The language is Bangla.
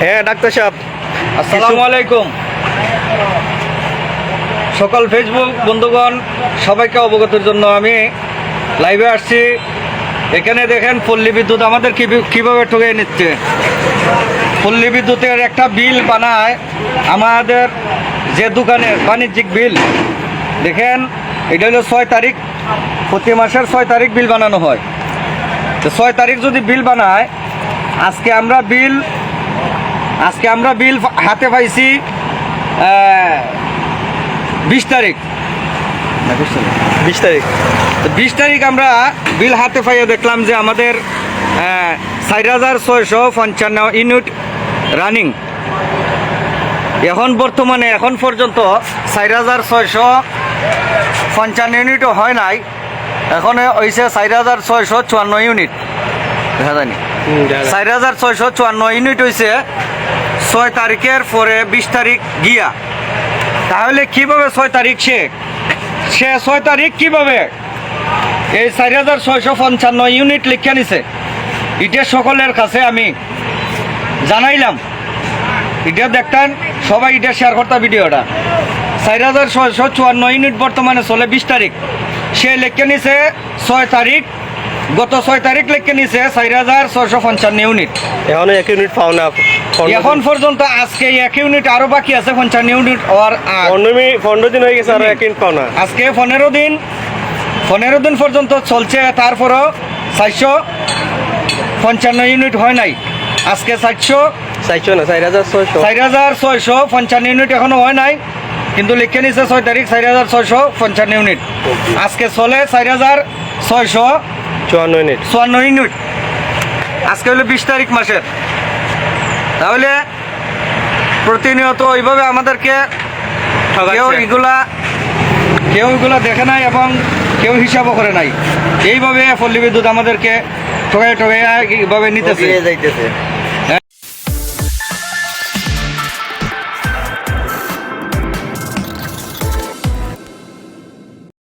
হ্যাঁ ডাক্তার সাহেব। আসসালামু আলাইকুম। সকল ফেসবুক বন্ধুগণ সবাইকে অবগতের জন্য আমি লাইভে আসছি। এখানে দেখেন পল্লী বিদ্যুৎ আমাদের কীভাবে ঠকে নিচ্ছে। পল্লী বিদ্যুতের একটা বিল বানায় আমাদের যে দোকানের বাণিজ্যিক বিল দেখেন এটা হলো ছয় তারিখ। প্রতি মাসের ছয় তারিখ বিল বানানো হয়। তো ছয় তারিখ যদি বিল বানায় আজকে আমরা বিল আজকে আমরা বিল হাতে পাইছি বিশ তারিখ। না, 20 তারিখ। বিশ তারিখ। বিশ তারিখ আমরা বিল হাতে পাইয়ে দেখলাম যে আমাদের চার হাজার ছয়শো পঞ্চান্ন ইউনিট রানিং। এখন বর্তমানে এখন পর্যন্ত চার হাজার ছয়শো পঞ্চান্ন ইউনিটও হয় নাই। এখন হয়েছে চার হাজার ছয়শো চুয়ান্ন ইউনিট। দেখা যায়নি। চার হাজার ছয়শো চুয়ান্ন ইউনিট হয়েছে ছয় তারিখের পরে বিশ তারিখ গিয়া। তাহলে কীভাবে ছয় তারিখ সে সে ছয় তারিখ কীভাবে? এই চার হাজার ছয়শো পঞ্চান্ন ইউনিট লিখে নিছে। এটা সকলের কাছে আমি জানাইলাম। এটা দেখতেন, সবাই এটা শেয়ার করতে ভিডিওটা চার হাজার ছয়শো চুয়ান্ন ইউনিট বর্তমানে চলে বিশ তারিখ সে লিখে নিছে ছয় তারিখ গত ছয় তারিখ লিখে নিছে চার হাজার ছয়শো পঞ্চান্ন ইউনিট। এখন এক ইউনিট পাও না এখন পর্যন্ত আজকে এক ইউনিট আরও বাকি আছে পঞ্চান্ন ইউনিট আগ। পনেরো দিন হয়ে গেছে আর এক ইউনিট পাও না। আজকে পনেরো দিন পনেরো দিন পর্যন্ত চলছে তারপরও চারশো পঞ্চান্ন ইউনিট হয় নাই। আজকে চারশো চাইছো না চার হাজার ছয়শো। চার হাজার ছয়শো পঞ্চান্ন ইউনিট এখনও হয় নাই কিন্তু লিখে নিছে ছয় তারিখ চার হাজার ছয়শো পঞ্চান্ন ইউনিট। আজকে চলে চার হাজার ছয়শো চুয়ান্ন ইউনিট। চুয়ান্ন ইউনিট। আজকে হলো বিশ তারিখ মাসের। তাহলে প্রতিনিয়ত ওইভাবে আমাদেরকে কেউ। এগুলা কেউ এগুলা দেখে নাই এবং কেউ হিসাবও করে নাই। এইভাবে পল্লী বিদ্যুৎ আমাদেরকে ঠগাই ঠকে এইভাবে নিতেছে। যাইতেছে।